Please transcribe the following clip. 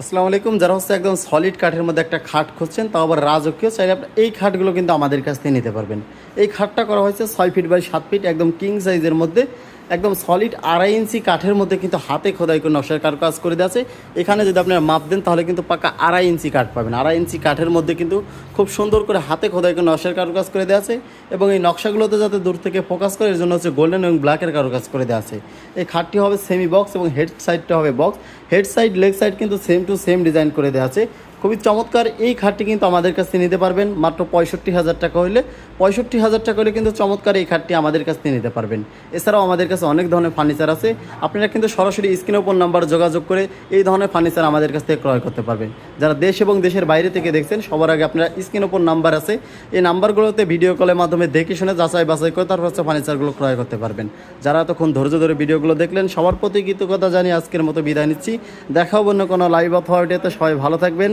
আসসালামু আলাইকুম, যারা হচ্ছে একদম সলিড কাঠের মধ্যে একটা খাট খুঁজছেন, তাও আবার রাজকীয়, চাইলে আপনি এই খাটগুলো কিন্তু আমাদের কাছ থেকে নিতে পারবেন। এই খাটটা করা হয়েছে ছয় ফিট বাই সাত ফিট একদম কিং সাইজের মধ্যে। একদম সলিড আড়াই ইঞ্চি কাঠের মধ্যে কিন্তু হাতে খোদাই করে নকশার কার কাজ করে দেওয়া আছে। এখানে যদি আপনারা মাপ দেন, তাহলে কিন্তু পাকা আড়াই ইঞ্চি কাঠ পাবেন। আড়াই ইঞ্চি কাঠের মধ্যে কিন্তু খুব সুন্দর করে হাতে খোদাই করে নকশার কারুকাজ করে দেওয়া আছে এবং এই নকশাগুলোতে যাতে দূর থেকে ফোকাস করে এর জন্য হচ্ছে গোল্ডেন এবং ব্ল্যাকের কারুকাজ করে দেওয়া আছে। এই খাটটি হবে সেমি বক্স এবং হেড সাইডটা হবে box head side leg side কিন্তু সেম টু সেম ডিজাইন করে দেওয়া আছে। খুবই চমৎকার। এই খাটটি কিন্তু আমাদের কাছ নিতে পারবেন। মাত্র পঁয়ষট্টি হাজার টাকা হলে পঁয়ষট্টি হাজার টাকা হলে কিন্তু চমৎকার এই খাটটি আমাদের কাছ থেকে নিতে পারবেন। এছাড়াও আমাদের কাছে অনেক ধরনের ফার্নিচার আছে। আপনারা কিন্তু সরাসরি স্ক্রিনের ওপর নাম্বার যোগাযোগ করে এই ধরনের ফার্নিচার আমাদের কাছ থেকে ক্রয় করতে পারবেন। যারা দেশ এবং দেশের বাইরে থেকে দেখছেন, সবার আগে আপনারা স্ক্রিনের ওপর নাম্বার আছে। এই নাম্বারগুলোতে ভিডিও কলের মাধ্যমে দেখে শুনে যাচাই বাছাই করে তারপর হচ্ছে ফার্নিচারগুলো ক্রয় করতে পারবেন। যারা এতক্ষণ ধৈর্য ধরে ভিডিওগুলো দেখলেন, সবার প্রতি কৃতজ্ঞতা জানিয়ে আজকের মতো বিদায় নিচ্ছি। দেখাও অন্য কোনো লাইভ ভিডিওতে সবাই ভালো থাকবেন।